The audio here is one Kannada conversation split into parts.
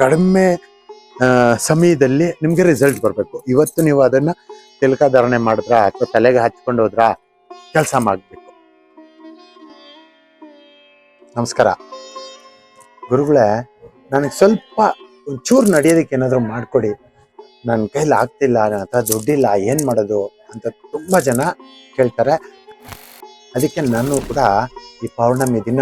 ಕಡಿಮೆ ಸಮಯದಲ್ಲಿ ನಿಮಗೆ ರಿಸಲ್ಟ್ ಬರಬೇಕು. ಇವತ್ತು ನೀವು ಅದನ್ನ ತಿಲಕಧಾರಣೆ ಮಾಡಿದ್ರ? ಅಥವಾ ತಲೆಗೆ ಹಚ್ಕೊಂಡು ಹೋದ್ರ? ಕೆಲಸ ಮಾಡಬೇಕು. ನಮಸ್ಕಾರ. ಗುರುಗಳೇ, ನನಗೆ ಸ್ವಲ್ಪ ಒಂಚೂರು ನಡೆಯೋದಕ್ಕೆ ಏನಾದರೂ ಮಾಡಿಕೊಡಿ. ನನ್ನ ಕೈಲಿ ಆಗ್ತಿಲ್ಲ ಅಥವಾ ದುಡ್ಡಿಲ್ಲ, ಏನು ಮಾಡೋದು ಅಂತ ತುಂಬ ಜನ ಕೇಳ್ತಾರೆ. ಅದಕ್ಕೆ ನಾನು ಕೂಡ ಈ ಪೌರ್ಣಮಿ ದಿನ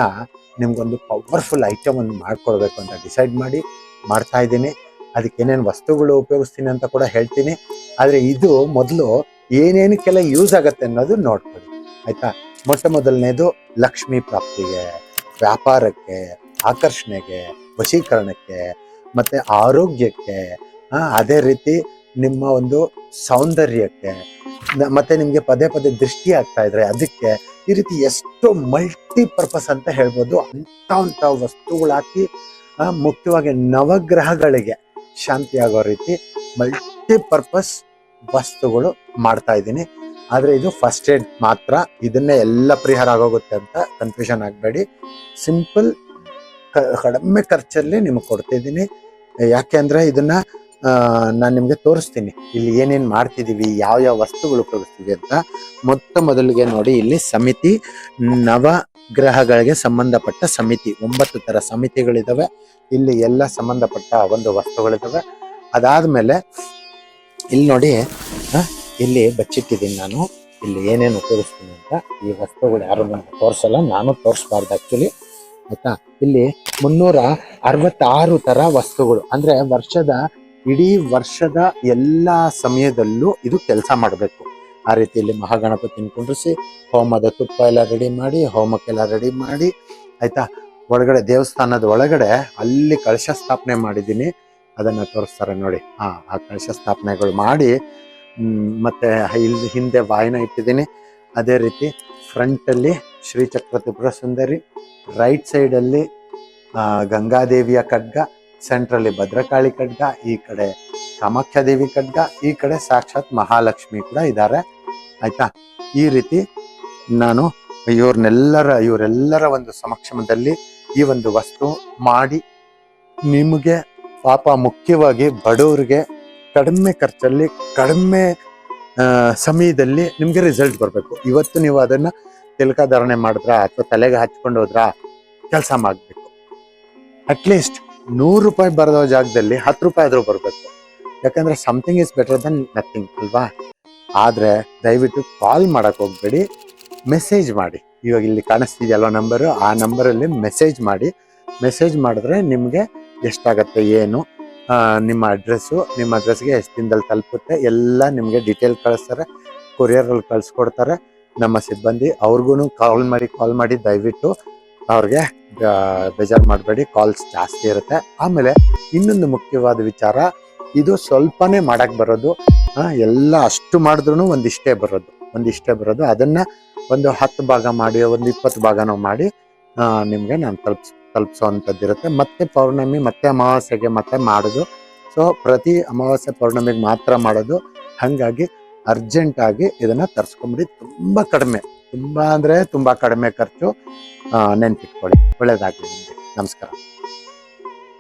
ನಿಮ್ಗೊಂದು ಪವರ್ಫುಲ್ ಐಟಮ್ ಒಂದು ಮಾಡ್ಕೊಡ್ಬೇಕು ಅಂತ ಡಿಸೈಡ್ ಮಾಡಿ. ಮಾಡ್ತಾ ಇದ್ದೀನಿ. ಅದಕ್ಕೆ ಏನೇನು ವಸ್ತುಗಳು ಉಪಯೋಗಿಸ್ತೀನಿ ಅಂತ ಕೂಡ ಹೇಳ್ತೀನಿ. ಆದರೆ ಇದು ಮೊದಲು ಏನೇನಕ್ಕೆಲ್ಲ ಯೂಸ್ ಆಗುತ್ತೆ ಅನ್ನೋದು ನೋಡ್ಕೊಳ್ಳಿ. ಆಯ್ತಾ? ಮೊಟ್ಟ ಮೊದಲನೇದು ಲಕ್ಷ್ಮಿ ಪ್ರಾಪ್ತಿಗೆ ವ್ಯಾಪಾರಕ್ಕೆ ಆಕರ್ಷಣೆಗೆ ವಶೀಕರಣಕ್ಕೆ ಮತ್ತೆ ಆರೋಗ್ಯಕ್ಕೆ ಅದೇ ರೀತಿ ನಿಮ್ಮ ಒಂದು ಸೌಂದರ್ಯಕ್ಕೆ ಮತ್ತೆ ನಿಮಗೆ ಪದೇ ಪದೇ ದೃಷ್ಟಿ ಆಗ್ತಾ ಇದ್ರೆ ಅದಕ್ಕೆ ಈ ರೀತಿ ಎಷ್ಟು ಮಲ್ಟಿ ಪರ್ಪಸ್ ಅಂತ ಹೇಳ್ಬೋದು. ಅಂಥ ಅಂಥ ವಸ್ತುಗಳು ಹಾಕಿ ಆ, ಮುಖ್ಯವಾಗಿ ನವಗ್ರಹಗಳಿಗೆ ಶಾಂತಿ ಆಗೋ ರೀತಿ ಮಲ್ಟಿ ಪರ್ಪಸ್ ವಸ್ತುಗಳು ಮಾಡ್ತಾ ಇದ್ದೀನಿ. ಆದರೆ ಇದು ಫಸ್ಟ್ ಏಡ್ ಮಾತ್ರ. ಇದನ್ನೇ ಎಲ್ಲ ಪರಿಹಾರ ಆಗೋಗುತ್ತೆ ಅಂತ ಕನ್ಫ್ಯೂಷನ್ ಆಗಬೇಡಿ. ಸಿಂಪಲ್ ಕಡಿಮೆ ಖರ್ಚಲ್ಲಿ ನಿಮಗೆ ಕೊಡ್ತಿದ್ದೀನಿ ಯಾಕೆ ಅಂದರೆ ಇದನ್ನ ನಾನು ನಿಮಗೆ ತೋರಿಸ್ತೀನಿ. ಇಲ್ಲಿ ಏನೇನು ಮಾಡ್ತಿದ್ದೀವಿ ಯಾವ ಯಾವ ವಸ್ತುಗಳು ಉಪಯೋಗಿಸ್ತೀವಿ ಅಂತ. ಮೊತ್ತ ಮೊದಲಿಗೆ ನೋಡಿ, ಇಲ್ಲಿ ಸಮಿತಿ ನವಗ್ರಹಗಳಿಗೆ ಸಂಬಂಧಪಟ್ಟ ಸಮಿತಿ. ಒಂಬತ್ತು ತರ ಸಮಿತಿಗಳಿದಾವೆ. ಇಲ್ಲಿ ಎಲ್ಲ ಸಂಬಂಧಪಟ್ಟ ಒಂದು ವಸ್ತುಗಳಿದಾವೆ. ಅದಾದ್ಮೇಲೆ ಇಲ್ಲಿ ನೋಡಿ ಇಲ್ಲಿ ಬಚ್ಚಿಟ್ಟಿದ್ದೀನಿ ನಾನು. ಇಲ್ಲಿ ಏನೇನು ಉಪಯೋಗಿಸ್ತೀನಿ ಅಂತ ಈ ವಸ್ತುಗಳು ಯಾರು ನನಗೆ ತೋರಿಸಲ್ಲ, ನಾನು ತೋರಿಸ್ಬಾರ್ದು ಆಕ್ಚುಲಿ ಆಯ್ತಾ? ಇಲ್ಲಿ ಮುನ್ನೂರ ಅರವತ್ತಾರು ತರ ವಸ್ತುಗಳು. ಅಂದ್ರೆ ವರ್ಷದ, ಇಡೀ ವರ್ಷದ ಎಲ್ಲ ಸಮಯದಲ್ಲೂ ಇದು ಕೆಲಸ ಮಾಡಬೇಕು. ಆ ರೀತಿಯಲ್ಲಿ ಮಹಾಗಣಪತಿನ ಕುಂಡ್ರಿಸಿ ಹೋಮದ ತುಪ್ಪ ಎಲ್ಲ ರೆಡಿ ಮಾಡಿ ಹೋಮಕ್ಕೆಲ್ಲ ರೆಡಿ ಮಾಡಿ ಆಯ್ತಾ? ಒಳಗಡೆ ದೇವಸ್ಥಾನದ ಒಳಗಡೆ ಅಲ್ಲಿ ಕಳಶ ಸ್ಥಾಪನೆ ಮಾಡಿದ್ದೀನಿ. ಅದನ್ನ ತೋರಿಸ್ತಾರೆ ನೋಡಿ. ಹಾ ಆ ಕಳಶ ಸ್ಥಾಪನೆಗಳು ಮಾಡಿ ಮತ್ತೆ ಇಲ್ಲಿ ಹಿಂದೆ ವಾಯನ ಇಟ್ಟಿದ್ದೀನಿ. ಅದೇ ರೀತಿ ಫ್ರಂಟ್ ಅಲ್ಲಿ ಶ್ರೀ ಚಕ್ರ ತ್ರಿಪುರ ಸುಂದರಿ ರೈಟ್ ಸೈಡ್ ಅಲ್ಲಿ ಆ, ಗಂಗಾದೇವಿಯ ಖಡ್ಗ ಸೆಂಟ್ರಲ್ಲಿ ಭದ್ರಕಾಳಿ ಖಡ್ಗ ಈ ಕಡೆ ಕಾಮಾಖ್ಯ ದೇವಿ ಖಡ್ಗ, ಈ ಕಡೆ ಸಾಕ್ಷಾತ್ ಮಹಾಲಕ್ಷ್ಮಿ ಕೂಡ ಇದ್ದಾರೆ ಆಯ್ತಾ? ಈ ರೀತಿ ನಾನು ಇವ್ರನ್ನೆಲ್ಲರ, ಇವರೆಲ್ಲರ ಒಂದು ಸಮಕ್ಷಮದಲ್ಲಿ ಈ ಒಂದು ವಸ್ತು ಮಾಡಿ ನಿಮಗೆ ಪಾಪ ಮುಖ್ಯವಾಗಿ ಬಡವರಿಗೆ ಕಡಿಮೆ ಖರ್ಚಲ್ಲಿ, ಕಡಿಮೆ ಸಮಯದಲ್ಲಿ ನಿಮಗೆ ರಿಸಲ್ಟ್ ಬರಬೇಕು. ಇವತ್ತು ನೀವು ಅದನ್ನ ತಿಲಕಧಾರಣೆ ಮಾಡಿದ್ರ ಅಥವಾ ತಲೆಗೆ ಹಚ್ಕೊಂಡು ಹೋದ್ರ? ಕೆಲಸ ಮಾಡಬೇಕು. ಅಟ್ಲೀಸ್ಟ್ ನೂರು ರೂಪಾಯಿ ಬರೋ ಜಾಗದಲ್ಲಿ ಹತ್ತು ರೂಪಾಯಿ ಆದರೂ ಬರಬೇಕು. ಯಾಕಂದ್ರೆ something is better than nothing ಅಲ್ವಾ? ಆದ್ರೆ ದಯವಿಟ್ಟು ಕಾಲ್ ಮಾಡಕ್ ಹೋಗ್ಬೇಡಿ ಮೆಸೇಜ್ ಮಾಡಿ. ಇವಾಗ ಇಲ್ಲಿ ಕಾಣಿಸ್ತಿದೆಯಲ್ವ ನಂಬರು ಆ ನಂಬರಲ್ಲಿ ಮೆಸೇಜ್ ಮಾಡಿ. ಮೆಸೇಜ್ ಮಾಡಿದ್ರೆ ನಿಮಗೆ ಎಷ್ಟಾಗತ್ತೆ, ಏನು ನಿಮ್ಮ ಅಡ್ರೆಸ್ಸು ನಿಮ್ಮ ಅಡ್ರೆಸ್ಗೆ ಎಷ್ಟು ದಿನದಲ್ಲಿ ತಲುಪುತ್ತೆ, ಎಲ್ಲ ನಿಮಗೆ ಡೀಟೇಲ್ ಕಳಿಸ್ತಾರೆ ಕೊರಿಯರಲ್ಲಿ ಕಳಿಸ್ಕೊಡ್ತಾರೆ. ನಮ್ಮ ಸಿಬ್ಬಂದಿ ಅವ್ರಿಗೂ ಕಾಲ್ ಮಾಡಿ ಕಾಲ್ ಮಾಡಿ, ದಯವಿಟ್ಟು ಅವ್ರಿಗೆ ಬೇಜಾರು ಮಾಡಬೇಡಿ ಕಾಲ್ಸ್ ಜಾಸ್ತಿ ಇರುತ್ತೆ. ಆಮೇಲೆ ಇನ್ನೊಂದು ಮುಖ್ಯವಾದ ವಿಚಾರ ಇದು ಸ್ವಲ್ಪನೇ ಮಾಡಕ್ಕೆ ಬರೋದು. ಎಲ್ಲ ಅಷ್ಟು ಮಾಡಿದ್ರು ಒಂದಿಷ್ಟೇ ಬರೋದು. ಒಂದಿಷ್ಟೇ ಬರೋದು. ಅದನ್ನ ಒಂದು ಹತ್ತು ಭಾಗ ಮಾಡಿ, ಒಂದು ಇಪ್ಪತ್ತು ಭಾಗನೂ ಮಾಡಿ ನಿಮಗೆ ನಾನು ತಲುಪ್ಸ್, ತಲುಪಿಸೋವಂಥದ್ದು ಇರುತ್ತೆ. ಮತ್ತೆ ಪೌರ್ಣಮಿ, ಮತ್ತೆ ಅಮಾವಾಸ್ಯೆಗೆ ಮತ್ತೆ ಮಾಡೋದು. ಸೊ ಪ್ರತಿ ಅಮಾವಾಸ್ಯೆ ಪೌರ್ಣಮಿಗೆ ಮಾತ್ರ ಮಾಡೋದು. ಹಾಗಾಗಿ ಅರ್ಜೆಂಟ್ ಆಗಿ ಇದನ್ನ ತರಿಸ್ಕೊಂಬಿಡಿ. ತುಂಬಾ ಕಡಿಮೆ. ತುಂಬಾ ಅಂದ್ರೆ ತುಂಬಾ ಕಡಿಮೆ ಖರ್ಚು ನೆನ್ಪಿಟ್ಕೊಳ್ಳಿ. ಒಳ್ಳೇದಾಗ್ಲಿ ನಿಮ್ಗೆ. ನಮಸ್ಕಾರ.